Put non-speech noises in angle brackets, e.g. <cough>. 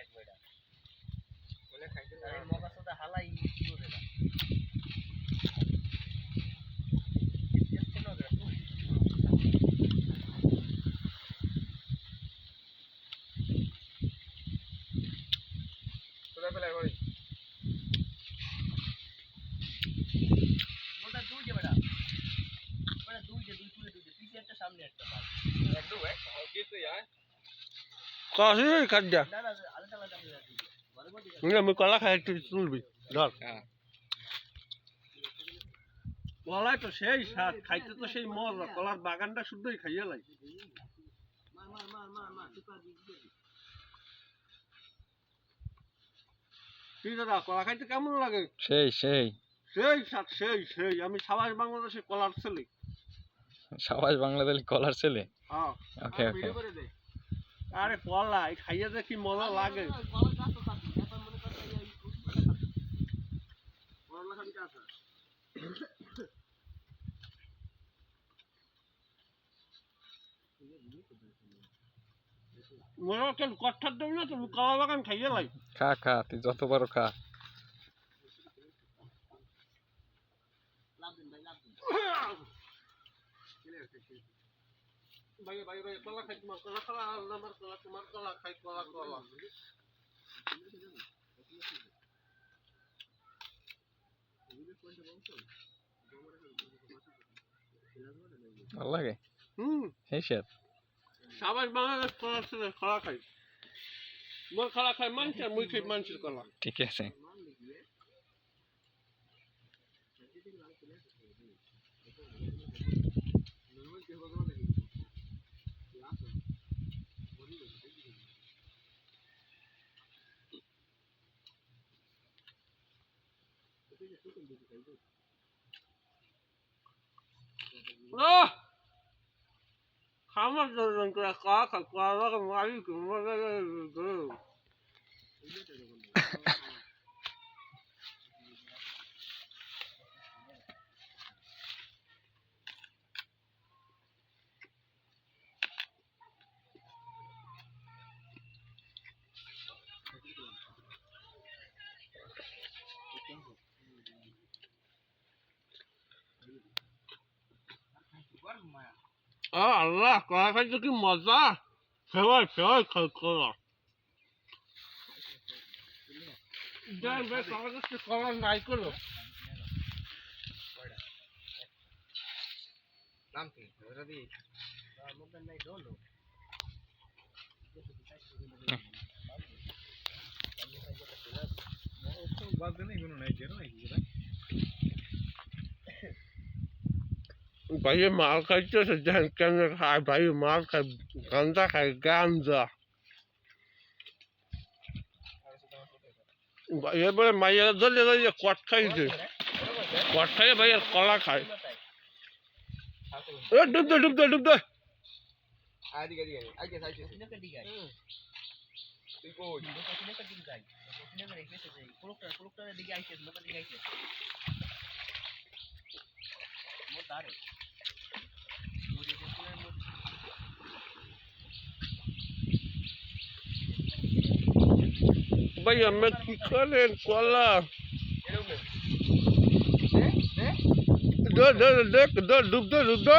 এক বেটা আরে মগা সোদা হালাই করে না দেখতে কাশি খাদ্যা? হয়ে আমি কলা খাই একটু তুলবি ধর। কলাই তো সেই স্বাদ খাইতে তো সেই মজা কলার বাগানটা শুদ্ধই খাইয়ে কি দাদা কলা খাইতে কেমন লাগে? সেই সেই। সেই স্বাদ সেই সেই। আমি সাবাস বাংলাদেশে কলার ছেলে। সবাই বাংলাদেশ কলার ছেলে? হ্যাঁ। ওকে ওকে আরে কলা এই খাইয়ে যে কি মজা লাগে। মনে হচ্ছে কঠার দেবি না কলা বাগান খাইয়ে লাই। খা খা তুই যত পারো খা। লাভ দিন ভাই লাভ দিন। <laughs> ভাই ভাই ভাই কলা খাই তোমার কলা কলা আমার কলা তোমার কলা খাই কলা কলা ভালো লাগে হুম সেই সাবাস বাংলাদেশ কলা ছেলে কলা খাই মোর কলা খাই মানুষের মুই খাই মানুষের কলা ঠিক আছে জন্য করে কলা খাই কলা বাগান আহ আল্লাহ কলা খাইতে কি মজা? ফেওয়াই ফেওয়াই খাই কলা দেন ভাই কলা গাছটা কলা নাই করল? নাম কি? দি মুখ নাই ডোলো ভাইয়ে মাল খাইতেছে দেন কেন খায় ভাই মাল খায় গাঞ্জা খায় গাঞ্জা এবারে মাইয়ের ধরে ধরে কট খাইছে কট খাইয়ে ভাইয়ের কলা খায় এ ডুব দে ডুব দে ডুব দে দিকে আইকে সাইছে সিনেকে দিকে তুই কই দেখো সিনেকে দিকে যাই সিনেকে রেখেছে যে কুলুকটা কুলুকটার দিকে আইছে মোটা দিকে আইছে মোট দাঁড়ে মোটে কুলের মোট ভাই আমরা কি করেন কলা। দেখ দে দে দে ডুব দে ডুব দে